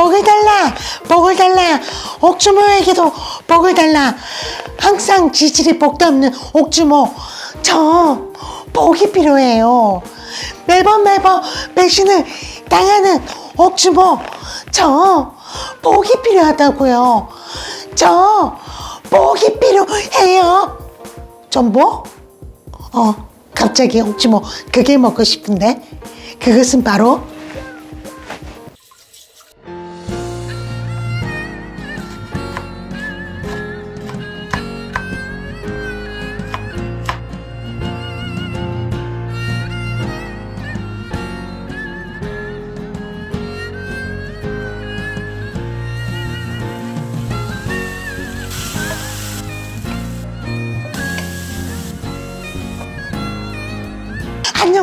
복을 달라 복을 달라. 옥주모에게도 복을 달라. 항상 지질이 복도 없는 옥주모 저 복이 필요해요. 매번 매번 배신을 당하는 옥주모 저 복이 필요하다고요. 저 복이 필요해요. 전복? 어 갑자기 옥주모 그게 먹고 싶은데? 그것은 바로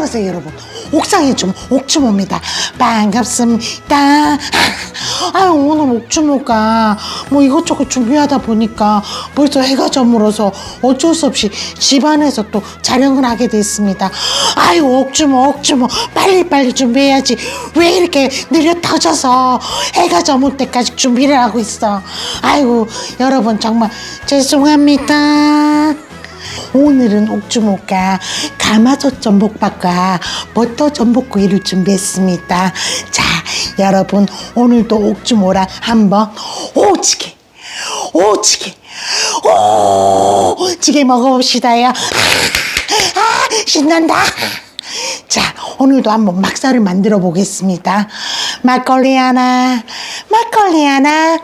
안녕하세요 여러분. 옥상에 좀 옥주모입니다. 반갑습니다. 아유 오늘 옥주모가 뭐 이것저것 준비하다 보니까 벌써 해가 저물어서 어쩔 수 없이 집안에서 또 촬영을 하게 됐습니다. 아유 옥주모 옥주모 빨리빨리 준비해야지. 왜 이렇게 느려 터져서 해가 저물 때까지 준비를 하고 있어? 아이고 여러분 정말 죄송합니다 오늘은 옥주모가 가마솥 전복밥과 버터 전복구이를 준비했습니다. 자, 여러분 오늘도 옥주모랑 한번 오지게 오지게 오지게 먹어봅시다요. 아, 아, 신난다. 자, 오늘도 한번 막사를 만들어 보겠습니다. 막걸리 하나, 막걸리 하나,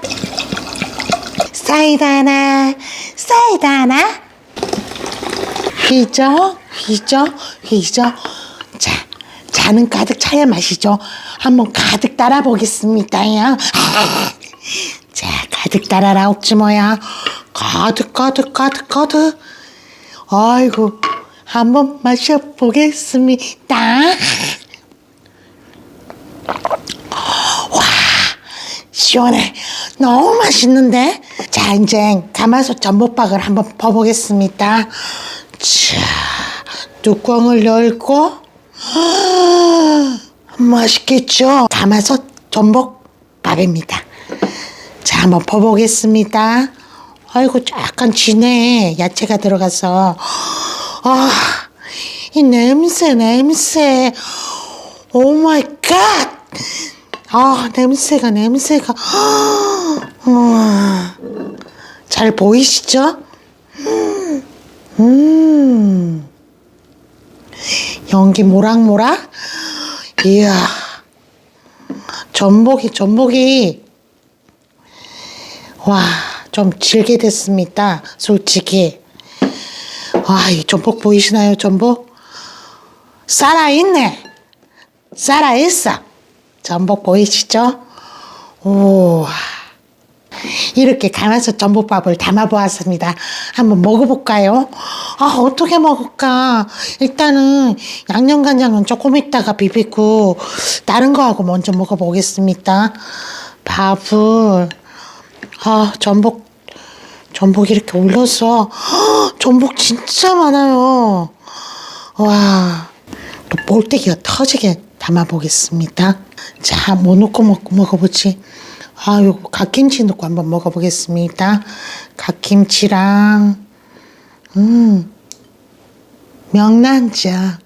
사이다 하나, 사이다 하나. 휘죠, 휘죠, 휘죠. 자, 잔은 가득 차야 마시죠. 한번 가득 따라 보겠습니다요. 자, 가득 따라라 옥주모야. 가득, 가득, 가득, 가득. 아이고, 한번 마셔보겠습니다. 시원해. 너무 맛있는데? 자, 이제 가마솥 전복박을 한번 퍼보겠습니다. 자, 뚜껑을 열고, 아, 맛있겠죠? 가마솥 전복 밥입니다. 자, 한번 퍼보겠습니다. 아이고, 약간 진해. 야채가 들어가서. 아, 이 냄새, 냄새. 오 마이 갓! 아, 냄새가, 냄새가. 우와. 잘 보이시죠? 음. 연기 모락모락? 이야. 전복이, 전복이. 와, 좀 질게 됐습니다. 솔직히. 와, 이 전복 보이시나요, 전복? 살아있네. 살아있어. 전복 보이시죠? 오. 이렇게 가마솥 전복밥을 담아 보았습니다. 한번 먹어볼까요? 아, 어떻게 먹을까? 일단은 양념간장은 조금 있다가 비비고, 다른 거하고 먼저 먹어보겠습니다. 밥을, 아, 전복, 전복 이렇게 올려서, 헉, 전복 진짜 많아요. 와, 또 볼때기가 터지게 담아보겠습니다. 자, 뭐 넣고 먹, 먹어보지? 아, 요거 갓김치 넣고 한번 먹어보겠습니다. 갓김치랑, 음, 명란젓.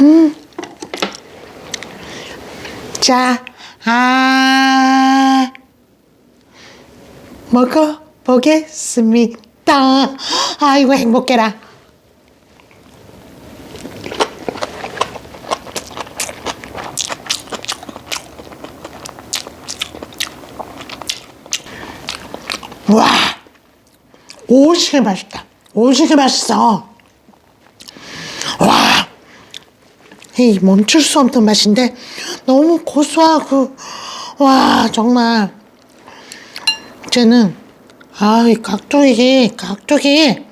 음. 자, 아, 먹어보겠습니다. 아이고, 행복해라. 와, 오지게 맛있다. 오지게 맛있어. 와, 이 멈출 수 없는 맛인데 너무 고소하고 와 정말 쟤는 아이 각도기 각도기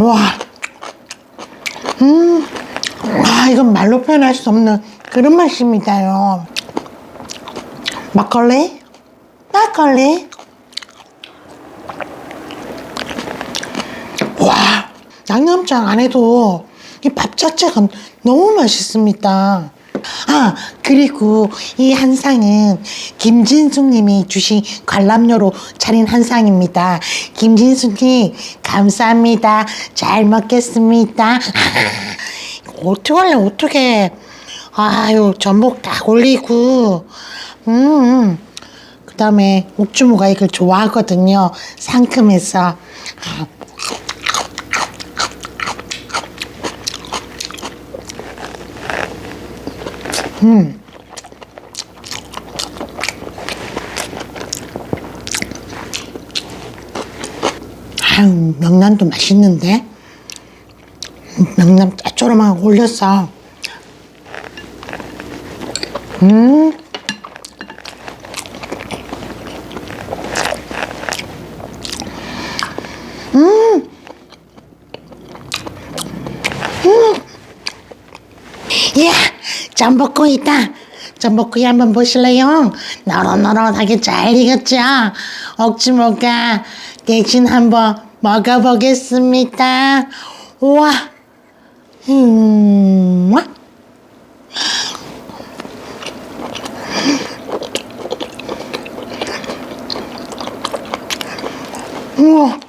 와 아, 이건 말로 표현할 수 없는 그런 맛입니다요. 막걸리? 막걸리? 와, 양념장 안에도 이 밥 자체가 너무 맛있습니다. 아, 그리고 이 한상은 김진숙님이 주신 관람료로 차린 한상입니다. 김진숙님, 감사합니다. 잘 먹겠습니다. 어떡할래, 어떡해. 아유, 전복 딱 올리고, 음, 그 다음에 옥주무가 이걸 좋아하거든요. 상큼해서. 아유, 명란도 맛있는데? 명란 짭조름하게 올렸어. 이야, 전복구 있다. 전복구이 한번 보실래요? 노릇노릇하게 잘 익었죠? 억지모가 대신 한번 먹어보겠습니다. 우와, 음, 우와,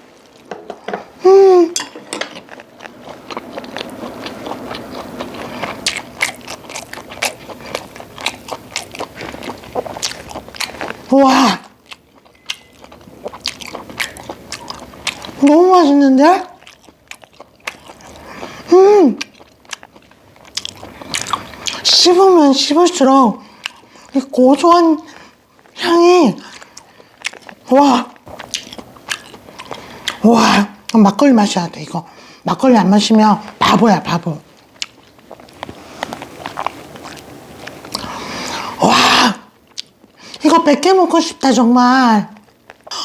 우와. 너무 맛있는데? 음. 씹으면 씹을수록 이 고소한 향이 와. 와. 막걸리 마셔야 돼, 이거. 막걸리 안 마시면 바보야, 바보. 와. 이거 100개 먹고 싶다, 정말.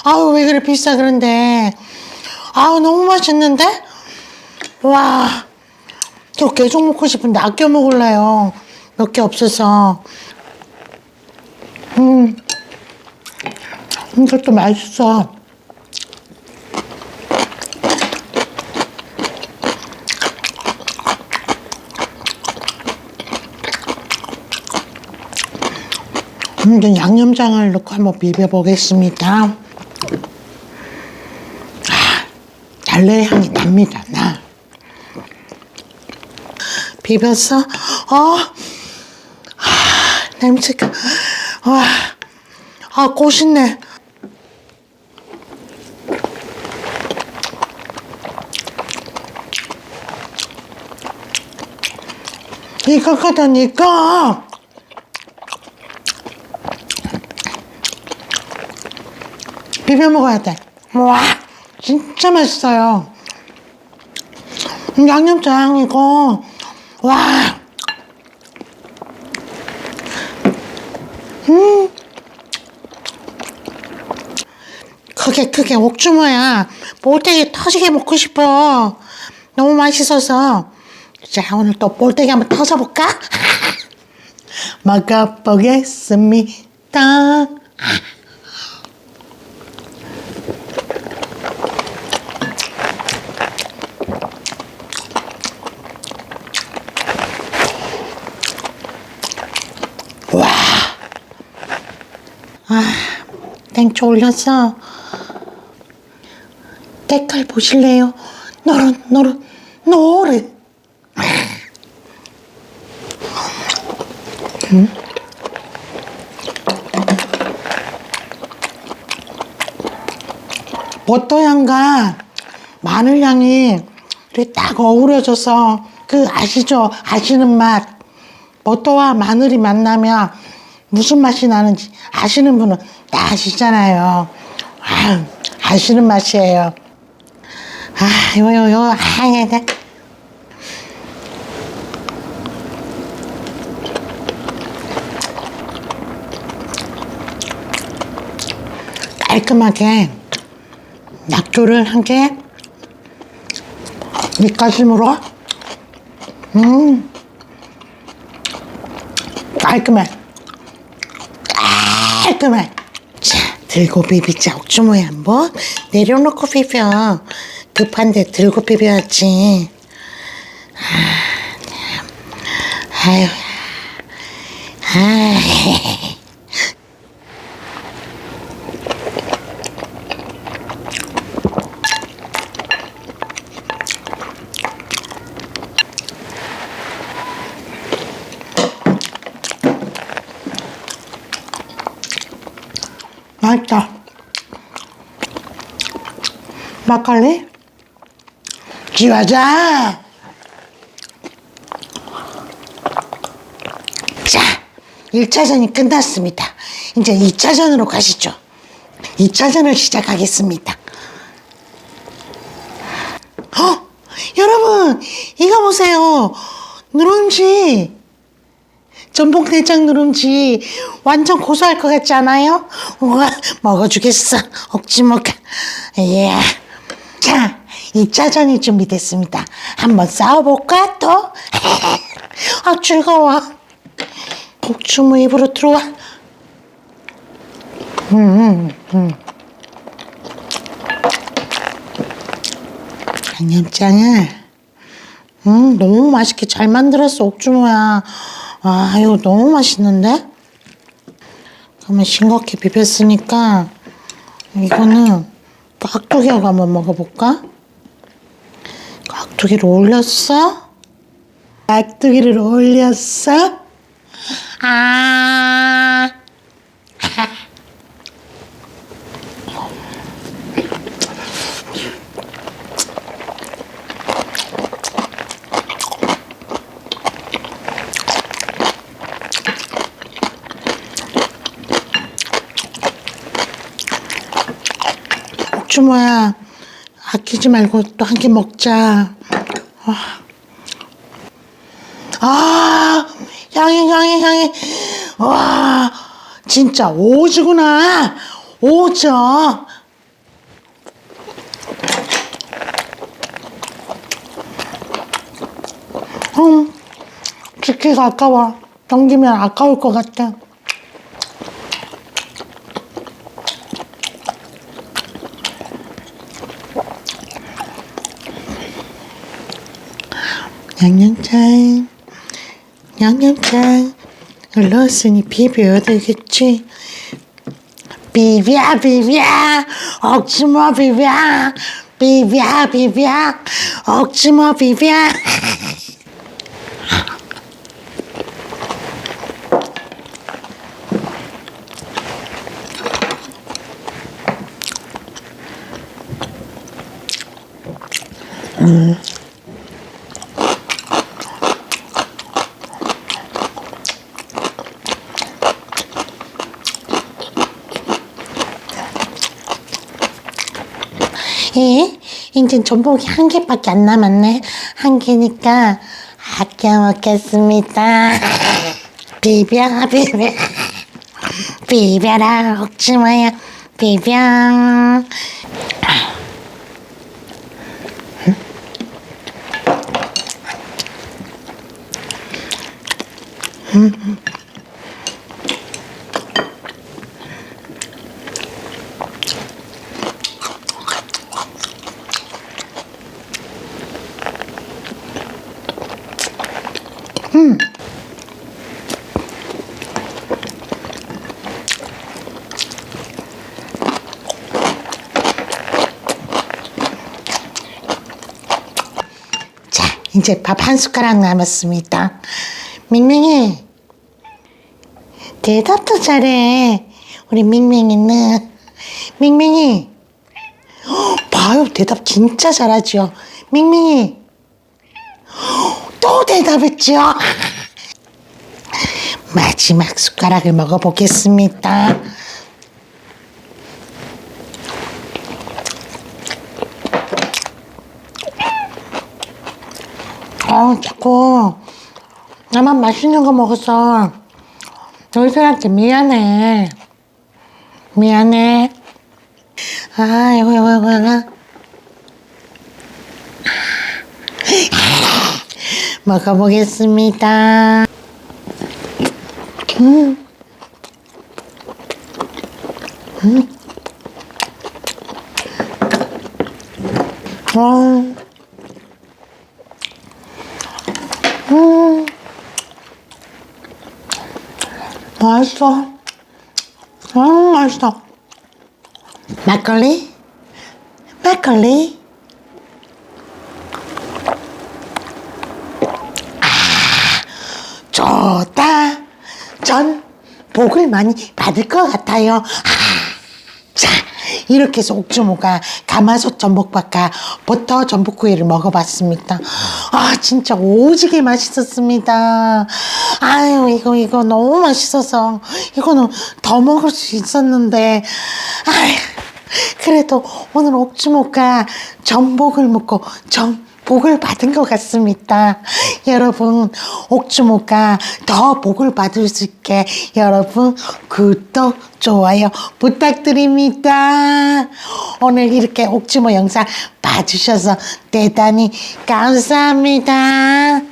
아우, 왜 그래, 비싸, 그런데. 아우, 너무 맛있는데? 와. 저 계속 먹고 싶은데 아껴 먹을래요. 몇 개 없어서. 음. 이것도 맛있어. 음, 이제 양념장을 넣고 한번 비벼보겠습니다. 아, 달래 향이 납니다, 나. 비벼서, 어, 아, 냄새가, 와, 아, 꼬신네. 이거 거다니까. 비벼 먹어야 돼. 와, 진짜 맛있어요. 음, 양념장 이거 와. 음. 크게 크게 옥주머야. 볼때기 터지게 먹고 싶어. 너무 맛있어서. 자, 오늘 또 볼때기 한번 터져 볼까? 먹어보겠습니다. 땡초 올렸어. 때깔 보실래요? 노릇, 노릇, 노릇. 음? 버터 향과 마늘 향이 이렇게 딱 어우러져서 그 아시죠? 아시는 맛. 버터와 마늘이 만나면 무슨 맛이 나는지 아시는 분은 다 아시잖아요. 아, 아시는 맛이에요. 아, 요, 요, 요, 아, 예, 네. 깔끔하게 약조를 한 개 밑가심으로 음. 깔끔해. 깔끔해. 자, 들고 비비자. 옥주모에 한번 내려놓고 비벼. 급한데 들고 비벼야지. 아, 참. 아유. 아. 맛있다. 막걸리? 지화자! 자, 1차전이 끝났습니다. 이제 2차전으로 가시죠. 2차전을 시작하겠습니다. 어? 여러분, 이거 보세요. 누룽지. 전복내장 누룽지 완전 고소할 것 같지 않아요? 우와 먹어주겠어 억지 먹어 예. 자 2차전이 준비됐습니다 한번 싸워볼까 또? 아 즐거워 복주무 입으로 들어와 음, 음. 양념장을 음, 너무 맛있게 잘 만들었어, 옥주모야. 아, 이거 너무 맛있는데? 그러면 싱겁게 비볐으니까, 이거는 깍두기하고 한번 먹어볼까? 깍두기를 올렸어? 깍두기를 올렸어? 아, 옥주모야. 아끼지 말고 또한개 먹자. 아, 아 향이, 향이, 향이. 와, 진짜 오즈구나. 오즈. 음, 지키가 아까워. 넘기면 아까울 것 같아. 양념장, 양념장. 넣었으니 비벼야 되겠지. 비벼, 비벼, 억지마 비벼, 비벼, 비벼, 억지마 비벼. 예? 이제 전복이 한 개밖에 안 남았네. 한 개니까 아껴 먹겠습니다. 비벼, 비벼. 비벼라, 억지 마야. 비벼. 자, 이제 밥 한 숟가락 남았습니다. 밍밍이, 대답도 잘해. 우리 밍밍이는. 밍밍이, 헉, 봐요. 대답 진짜 잘하죠. 밍밍이, 헉, 또 대답했죠. 마지막 숟가락을 먹어보겠습니다. 아, 자꾸 나만 맛있는 거 먹어서 너희들한테 미안해. 미안해. 아이고, 이고 이고, 이고. 먹어보겠습니다. 음. 음. 맛있어. 음, 맛있어. 막걸리? 막걸리? 아, 좋다. 전 복을 많이 받을 것 같아요. 아, 자, 이렇게 해서 옥주모가 가마솥 전복밥과 버터 전복구이를 먹어봤습니다. 아, 진짜 오지게 맛있었습니다. 아유, 이거, 이거 너무 맛있어서, 이거는 더 먹을 수 있었는데, 아유, 그래도 오늘 옥주모가 전복을 먹고 전, 복을 받은 것 같습니다. 여러분, 옥주모가 더 복을 받을 수 있게 여러분 구독, 좋아요 부탁드립니다. 오늘 이렇게 옥주모 영상 봐주셔서 대단히 감사합니다.